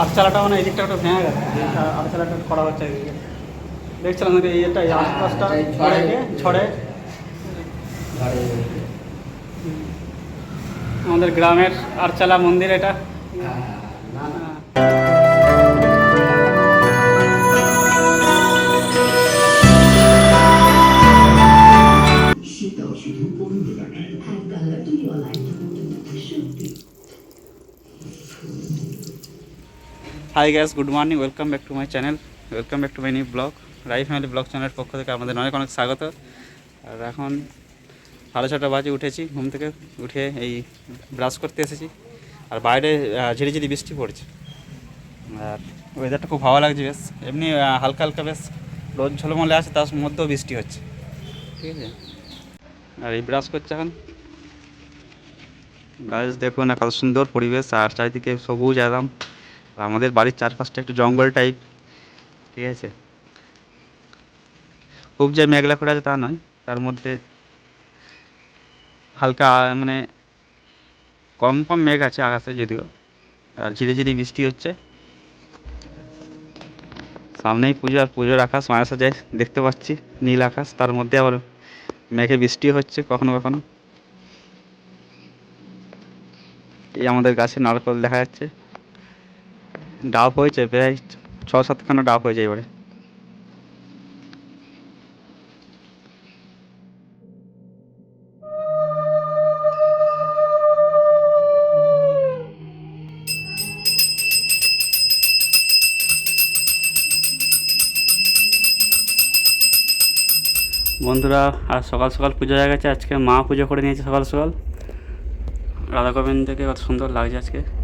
আটচালাটা মানে এদিকটা একটু ভেঙে গেছে। এইটা আটচালাটা করা হচ্ছে এদিকে। দেখছিলাম যে এই এই আশপাশটা ছড়ে আমাদের গ্রামের আরচালা মন্দির এটা। Hi guys good morning welcome back to my channel welcome back to my new blog Rai family blog চ্যানেলের পক্ষ থেকে আমাদের অনেক অনেক স্বাগত। আর এখন সাড়ে ছটা বাজে উঠেছি ঘুম থেকে উঠে এই ব্রাশ করতে এসেছি। আর বাইরে আহ, ঝিরিঝিরি বৃষ্টি পড়ছে। আর ওয়েদারটা খুব ভালো লাগছে বেশ। এমনি হালকা হালকা বেশ রোদ ঝলমলে আছে তার মধ্যেও বৃষ্টি হচ্ছে। ঠিক আছে? আর এই ব্রাশ করছে এখন। গাছ দেখুন না সুন্দর পরিবেশ আর চারিদিকে সবুজ একদম আমাদের বাড়ির চারপাশটা একটু জঙ্গল টাইপ ঠিক আছে? খুব যে মেঘলা করে আছে তা নয়, তার মধ্যে হালকা মানে কম কম মেঘ আছে আকাশে যদিও, আর ঝিরে ঝিরি বৃষ্টি হচ্ছে। সামনেই পুজো আর পুজোর আকাশ মাঝে সাথে দেখতে পাচ্ছি নীল আকাশ, তার মধ্যে আবার মেঘে বৃষ্টি হচ্ছে কখনো কখনো। এই আমাদের গাছে নারকেল দেখা যাচ্ছে। ডাব হয়েছে, প্রায় ছ সাতখানা ডাব হয়েছে এবারে। বন্ধুরা আর সকাল সকাল পুজো হয়ে গেছে, আজকে মা পুজো করে নিয়েছে সকাল সকাল। রাধা থেকে কত সুন্দর লাগছে আজকে।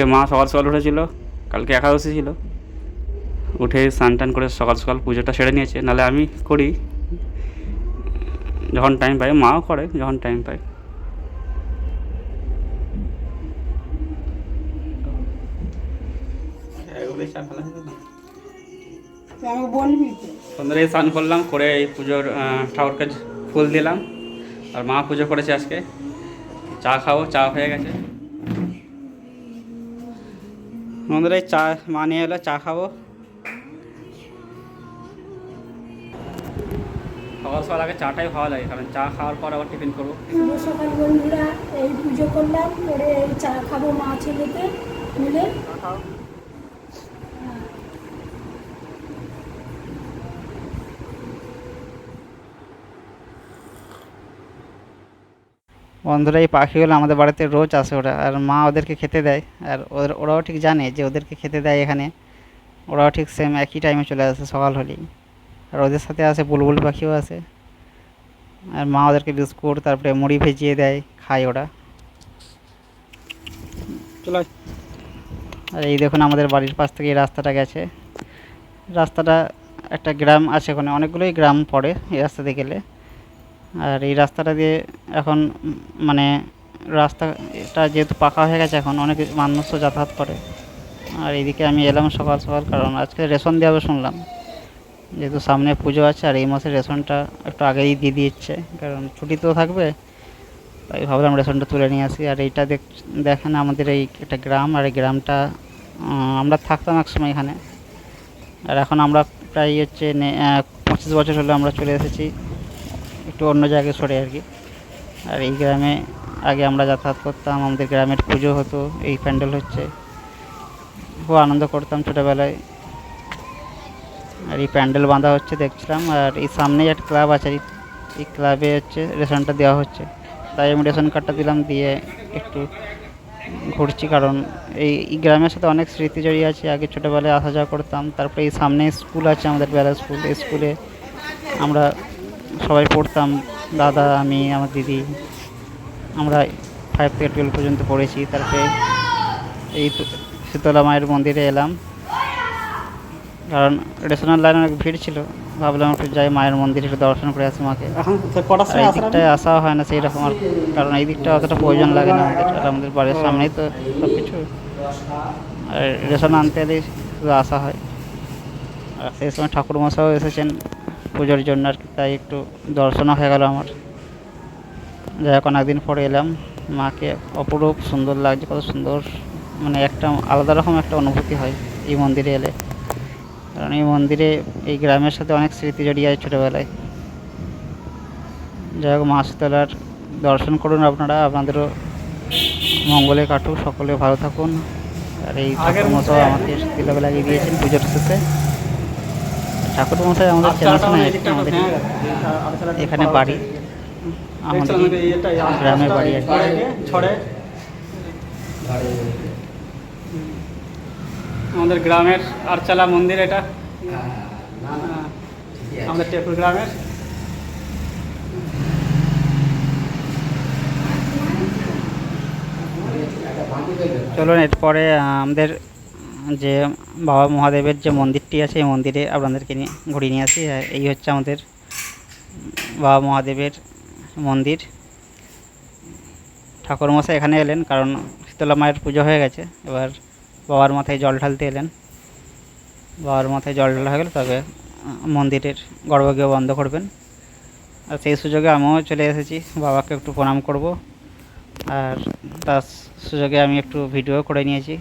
আজকে মা সকাল সকাল উঠেছিল, কালকে একাদশী ছিল। উঠে স্নান টান করে সকাল সকাল পুজোটা সেরে নিয়েছে, নাহলে আমি করি। যখন টাইম পাই, মাও করে যখন টাইম পাই। সন্ধ্যায় স্নান করলাম, করে এই পুজোর ঠাকুরকে ফুল দিলাম। আর মা পুজো করেছে আজকে। চা খাব, চা হয়ে গেছে। আমাদের এই চা মা নিয়ে এলো চা খাব। সকাল সবার আগে চাটাই ভালো লাগে কারণ চা খাওয়ার পর আবার টিফিন করব। সকাল বন্ধুরা এই পুজো করলাম পরে এই চা খাব মা ছেলেতে মিলে। বন্ধুরা এই পাখিগুলো আমাদের বাড়িতে রোজ আসে ওরা। আর মা ওদেরকে খেতে দেয় আর ওদের ওরাও ঠিক জানে যে ওদেরকে খেতে দেয় এখানে। ওরাও ঠিক সেম একই টাইমে চলে আসে সকাল হলেই। আর ওদের সাথে আসে বুলবুল পাখিও আসে। আর মা ওদেরকে বিস্কুট তারপরে মুড়ি ভেজিয়ে দেয় খায় ওরা। আর এই দেখুন আমাদের বাড়ির পাশ থেকে এই রাস্তাটা গেছে। রাস্তাটা একটা গ্রাম আছে ওখানে অনেকগুলোই গ্রাম পড়ে এই রাস্তাতে গেলে। আর এই রাস্তাটা দিয়ে এখন মানে রাস্তাটা যেহেতু পাকা হয়ে গেছে এখন, অনেক মানুষও যাতায়াত করে। আর এইদিকে আমি এলাম সকাল সকাল, কারণ আজকে রেশন দেওয়া হবে শুনলাম। যেহেতু সামনে পুজো আছে, আর এই মাসে রেশনটা একটু আগেই দিয়ে দিচ্ছে কারণ ছুটি তো থাকবে। তাই ভাবলাম রেশনটা তুলে নিয়ে আসি। আর এইটা দেখ, দেখেন আমাদের এই একটা গ্রাম, আর এই গ্রামটা আমরা থাকতাম এক সময় এখানে। আর এখন আমরা প্রায় হচ্ছে পঁচিশ বছর হলো আমরা চলে এসেছি। একটু অন্য জায়গায় সরে আর কি। আর এই গ্রামে আগে আমরা যাতায়াত করতাম, আমাদের গ্রামের পুজো হতো, এই প্যান্ডেল হচ্ছে। খুব আনন্দ করতাম ছোটোবেলায়। আর এই প্যান্ডেল বাঁধা হচ্ছে দেখছিলাম, আর এই সামনেই একটা ক্লাব আছে, এই- ক্লাবে হচ্ছে রেশনটা দেওয়া হচ্ছে। তাই আমি রেশন কার্ডটা দিলাম, দিয়ে একটু ঘুরছি, কারণ এই গ্রামের সাথে অনেক স্মৃতি জড়িয়ে আছে। আগে ছোটোবেলায় আসা যাওয়া করতাম, তারপরে এই সামনে স্কুল আছে আমাদের বেলা স্কুল, এই স্কুলে আমরা সবাই পড়তাম দাদা আমি আমার দিদি। আমরা ফাইভ থেকে টুয়েলভ পর্যন্ত পড়েছি। তারপরে এই শীতলা মায়ের মন্দিরে এলাম। কারণ রেশনাল লাইনে অনেক ভিড় ছিল। ভাবলাম একটু যাই মায়ের মন্দিরে একটু দর্শন করে আসি মাকে। এই দিকটায় আসা হয় না সেই রকম আর কারণ এই দিকটা অতটা প্রয়োজন লাগে না আমাদের। আর আমাদের বাড়ির সামনেই তো সব কিছু আর রেশন আনতে এলে শুধু আসা হয়। আর সেই সময় ঠাকুরমশাও এসেছেন। পুজোর জন্য আর কি তাই একটু দর্শনও হয়ে গেল আমার। যাই হোক অনেকদিন পরে এলাম। মাকে অপরূপ সুন্দর লাগছে কত সুন্দর মানে একটা আলাদা রকম একটা অনুভূতি হয় এই মন্দিরে এলে। কারণ এই মন্দিরে এই গ্রামের সাথে অনেক স্মৃতি জড়িয়ে আছে ছোটোবেলায়। যাই হোক মা শীতলার দর্শন করুন আপনারা আপনাদেরও মঙ্গলে কাটুক সকলে ভালো থাকুন। আর এই মশাই আমাকে তিলক লাগিয়ে দিয়েছেন পুজোর শেষে। ঠাকুর মশাই আমাদের চেনাশোনা আমাদের এখানে বাড়ি আমাদের গ্রামের বাড়ি আর আমাদের গ্রামের আরচালা মন্দির এটা। হ্যাঁ, আমাদের টেপুর গ্রামের। চলুন এরপরে আমাদের যে বাবা মহাদেবের যে মন্দিরটি আছে, এই মন্দিরে আপনাদেরকে নিয়ে ঘুরিয়ে নিয়ে আসি। এই হচ্ছে আমাদের বাবা মহাদেবের মন্দির। ঠাকুরমশাই এখানে এলেন কারণ শীতলা মায়ের পুজো হয়ে গেছে। এবার বাবার মাথায় জল ঢালতে এলেন। বাবার মাথায় জল ঢালা হয়ে গেলে তবে মন্দিরের গর্ভগৃহ বন্ধ করবেন। আর সেই সুযোগে আমিও চলে এসেছি। বাবাকে একটু প্রণাম করব। আর তার সুযোগে আমি একটু ভিডিও করে নিয়েছি।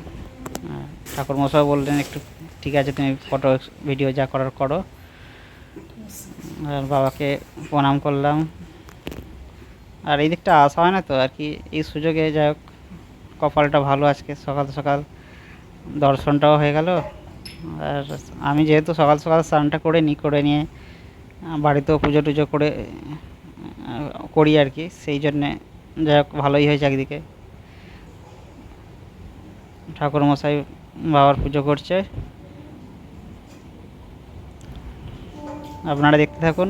আর ঠাকুরমশাই বললেন, একটু ঠিক আছে, তুমি ফটো, ভিডিও যা করার করো। আর বাবাকে প্রণাম করলাম। আর এই দিকটা আসা হয় না তো, আর কি এই সুযোগে যাই হোক, কপালটা ভালো আজকে, সকাল সকাল দর্শনটাও হয়ে গেল। আর আমি যেহেতু সকাল সকাল স্নানটা করে নিই, করে নিয়ে বাড়িতেও পুজো টুজো করে, করি আর কি, সেই জন্যে যাই হোক, ভালোই হয়েছে একদিকে। ঠাকুরমশাই বাবার পুজো করছে। আপনারা দেখতে থাকুন।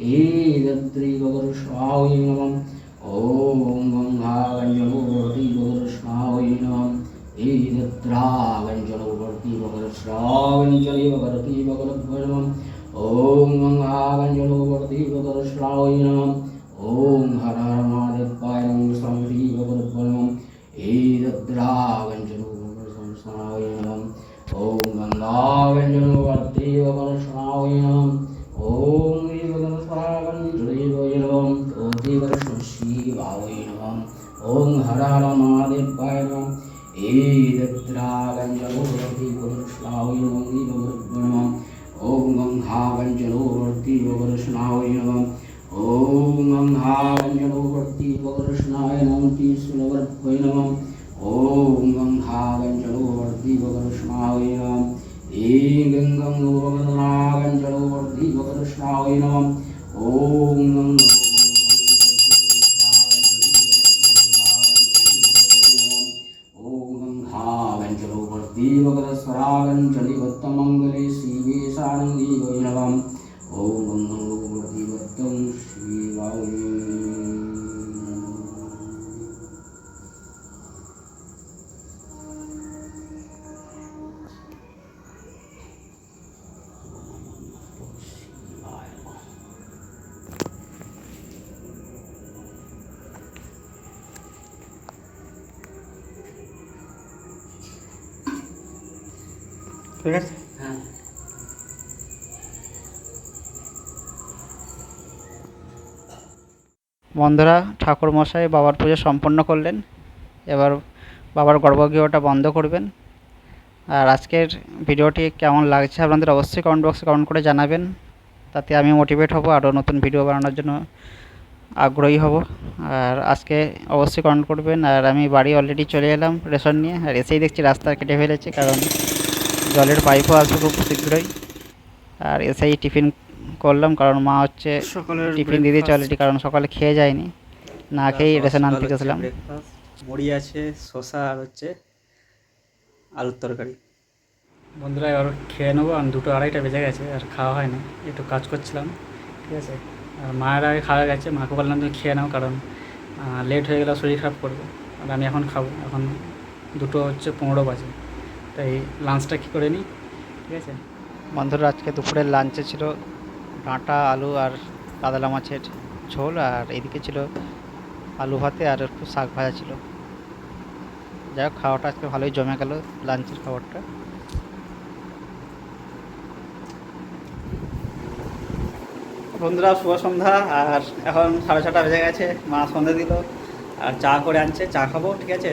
ॐ नमो ॐ गङ्गागञ्जनोवर्ति भगवत्स्वामी नमः ईदत्रागञ्जनोवर्ति भगवत्स्वागञ्जलि भगवती भगवद्भजनम् ॐ गङ्गागञ्जनोवर्ति भगवत्स्वामी नमः ॐ हर हर महादेवाय नमः स्वामी भगवद्भजनम् ईदत्रागञ्जनो भगवत्स्वामी नमः ॐ गङ्गागञ्जनोवर्ति भगवत्स्वामी नमः ஹரஹர மாதேவாய ஏதத்ராகஞ்சலோரதி புருஷ்ணாய வங்கி நமர்பணம் ஓம் கங்காகஞ்சலோரதி புருஷ்ணாய நமம் ஓம் கங்காகஞ்சலோரதி புருஷ்ணாய நமம் தீசுலவர்பய நமம் ஓம் கங்காகஞ்சலோரதி புருஷ்ணாய நமம் ஏ கங்கம் ஓம் கங்காகஞ்சலோரதி புருஷ்ணாய நமம் ஓம் கங்கம் ॐ गं लोकवर्ती भत्तं शिवाय ঠিক আছে হ্যাঁ বন্ধুরা ঠাকুর মশাই বাবার পুজো সম্পন্ন করলেন। এবার বাবার গর্ভগৃহটা বন্ধ করবেন। আর আজকের ভিডিওটি কেমন লাগছে আপনাদের অবশ্যই কমেন্ট বক্সে কমেন্ট করে জানাবেন। তাতে আমি মোটিভেট হব, আরও নতুন ভিডিও বানানোর জন্য আগ্রহী হব। আর আজকে অবশ্যই কমেন্ট করবেন। আর আমি বাড়ি অলরেডি চলে এলাম রেশন নিয়ে। আর এসেই দেখছি রাস্তা কেটে ফেলেছে, কারণ জলের পাইপও আসবে খুব শীঘ্রই। আর এসেই টিফিন করলাম কারণ মা হচ্ছে সকালের টিফিন দিতে চলেটি কারণ সকালে খেয়ে যায়নি। না খেয়েই রেশন আনতে গেছিলাম। মুড়ি আছে শসা আর হচ্ছে আলুর তরকারি। বন্ধুরা এবার খেয়ে নেব আর দুটো আড়াইটা বেজে গেছে আর খাওয়া হয়নি। একটু কাজ করছিলাম ঠিক আছে? আর মায়ের আগে খাওয়া গেছে মাকে বললাম তুমি খেয়ে নাও কারণ লেট হয়ে গেলে শরীর খারাপ করবে। আর আমি এখন খাব এখন দুটো হচ্ছে পনেরো বাজে। তাই লাঞ্চটা কী করে নিই? ঠিক আছে? বন্ধুরা আজকে দুপুরের লাঞ্চে ছিল ডাঁটা আলু আর কাতলা মাছের ঝোল আর এদিকে ছিল আলু ভাতে আর একটু শাক ভাজা ছিল। যাই হোক, খাওয়াটা আজকে ভালোই জমে গেল লাঞ্চের খাবারটা। বন্ধুরা, শুভ সন্ধ্যা। আর এখন সাড়ে ছটা বেজে গেছে, মা সন্ধে দিল। আর চা করে আনছে, চা খাব, ঠিক আছে?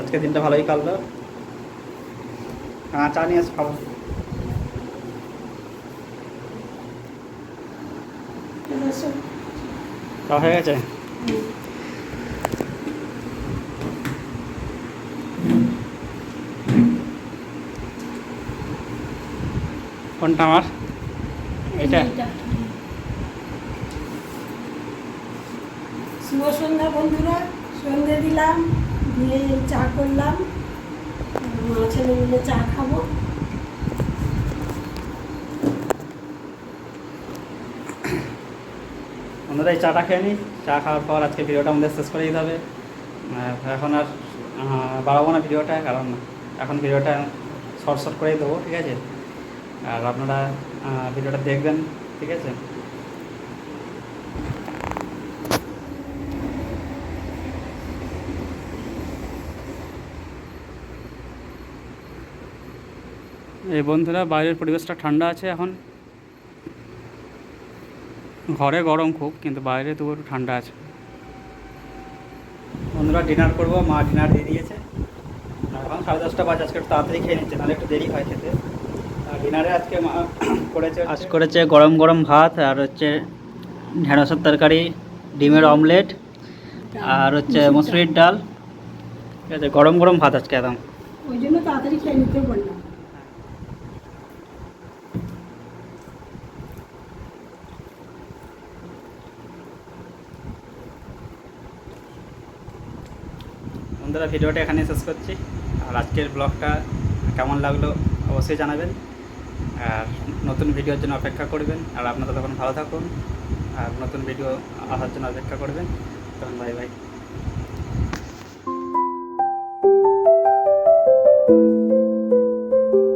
আজকে দিনটা ভালোই কাটলো। হ্যাঁ চা নিয়ে খাব। চা হয়ে গেছে কোনটা আমার এটা? শুভ সন্ধ্যা বন্ধুরা সন্ধে দিলাম দিয়ে চা করলাম। ছেলে মিলে চা খাব। বন্ধুরা এই চাটা খেয়ে নিই চা খাওয়ার পর আজকে ভিডিওটা আমাদের শেষ করে দিতে হবে। এখন আর বাড়াবো না ভিডিওটা, কারণ এখন ভিডিওটা শর্ট শর্ট করেই দেবো, ঠিক আছে? আর আপনারা ভিডিওটা দেখবেন, ঠিক আছে? এই বন্ধুরা, বাইরের পরিবেশটা ঠান্ডা আছে এখন। ঘরে গরম খুব কিন্তু বাইরে তবু একটু ঠান্ডা আছে। বন্ধুরা ডিনার করব মা ডিনার দিয়ে দিয়েছে। এখন সাড়ে দশটা বাজে আজকে একটু তাড়াতাড়ি খেয়ে নিচ্ছে নাহলে একটু দেরি হয় খেতে। আর ডিনারে আজকে মা করেছে আজ করেছে গরম গরম ভাত আর হচ্ছে ঢেঁড়সের তরকারি ডিমের অমলেট আর হচ্ছে মুসুরির ডাল। ঠিক আছে গরম গরম ভাত আজকে একদম। ওই জন্য তাড়াতাড়ি খেয়ে নিতে বললাম। বন্ধুরা, ভিডিওটা এখানে শেষ করছি। আর আজকের ব্লগটা কেমন লাগল অবশ্যই জানাবেন। আর নতুন ভিডিওর জন্য অপেক্ষা করবেন। আর আপনারা তখন ভালো থাকুন। আর নতুন ভিডিও আসার জন্য অপেক্ষা করবেন। তখন বাই বাই